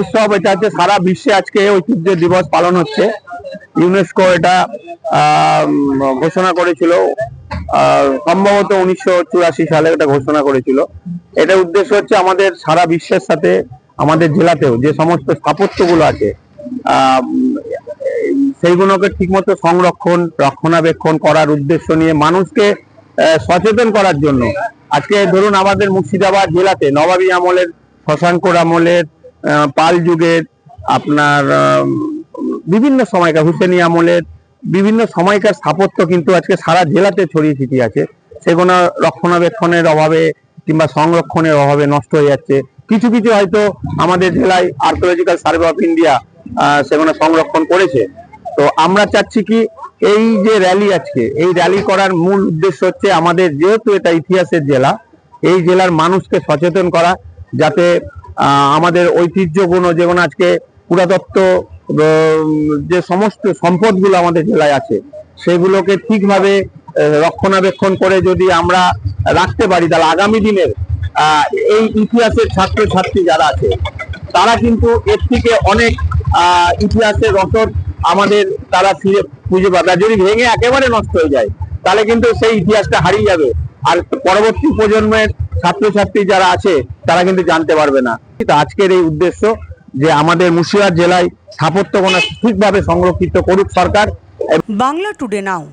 উৎসব, এটা হচ্ছে সারা বিশ্বে আজকে ঐতিহ্য দিবস পালন হচ্ছে। ইউনেস্কো এটা ঘোষণা করেছিল। সম্ভবত উনিশশো চুরাশি সালে এটা ঘোষণা করেছিল। এটার উদ্দেশ্য হচ্ছে আমাদের সারা বিশ্বের সাথে, আমাদের জেলাতেও যে সমস্ত স্থাপত্যগুলো আছে সেইগুলোকে ঠিকমতো সংরক্ষণ, রক্ষণাবেক্ষণ করার উদ্দেশ্য নিয়ে মানুষকে সচেতন করার জন্য। আজকে ধরুন আমাদের মুর্শিদাবাদ জেলাতে নবাবী আমলের, শশাঙ্কর আমলের পাল যুগের, আপনার বিভিন্ন সময়কার, হুসেনি আমলের, বিভিন্ন সময়কার স্থাপত্য কিন্তু আজকে সারা জেলাতে ছড়িয়ে ছিটিয়ে আছে। সেগুলো রক্ষণাবেক্ষণের অভাবে কিংবা সংরক্ষণের অভাবে নষ্ট হয়ে যাচ্ছে। কিছু কিছু হয়তো আমাদের জেলায় আর্কোলজিক্যাল সার্ভে অফ ইন্ডিয়া সেগুলো সংরক্ষণ করেছে। তো আমরা চাচ্ছি কি এই যে র্যালি আজকে, এই র্যালি করার মূল উদ্দেশ্য হচ্ছে আমাদের যেহেতু এটা ইতিহাসের জেলা, এই জেলার মানুষকে সচেতন করা, যাতে আমাদের ঐতিহ্যগুলো যেমন আজকে পুরাতত্ত্ব যে সমস্ত সম্পদগুলো আমাদের জেলায় আছে, সেগুলোকে ঠিকভাবে রক্ষণাবেক্ষণ করে যদি আমরা রাখতে পারি, তাহলে আগামী দিনের এই ইতিহাসের ছাত্র ছাত্রী যারা আছে, তারা কিন্তু এর থেকে অনেক ইতিহাসের রসদ আমাদের তারা ফিরে খুঁজে পাবে। যদি ভেঙে একেবারে নষ্ট হয়ে যায়, তাহলে কিন্তু সেই ইতিহাসটা হারিয়ে যাবে। আর পরবর্তী প্রজন্মের ছাত্রছাত্রী যারা আছে, তারা কিন্তু জানতে পারবে না। আজকের এই উদ্দেশ্য যে আমাদের মুর্শিদাবাদ জেলায় স্থাপত্যগুলো ঠিকভাবে সংরক্ষিত করুক সরকার। বাংলা টুডে নাও।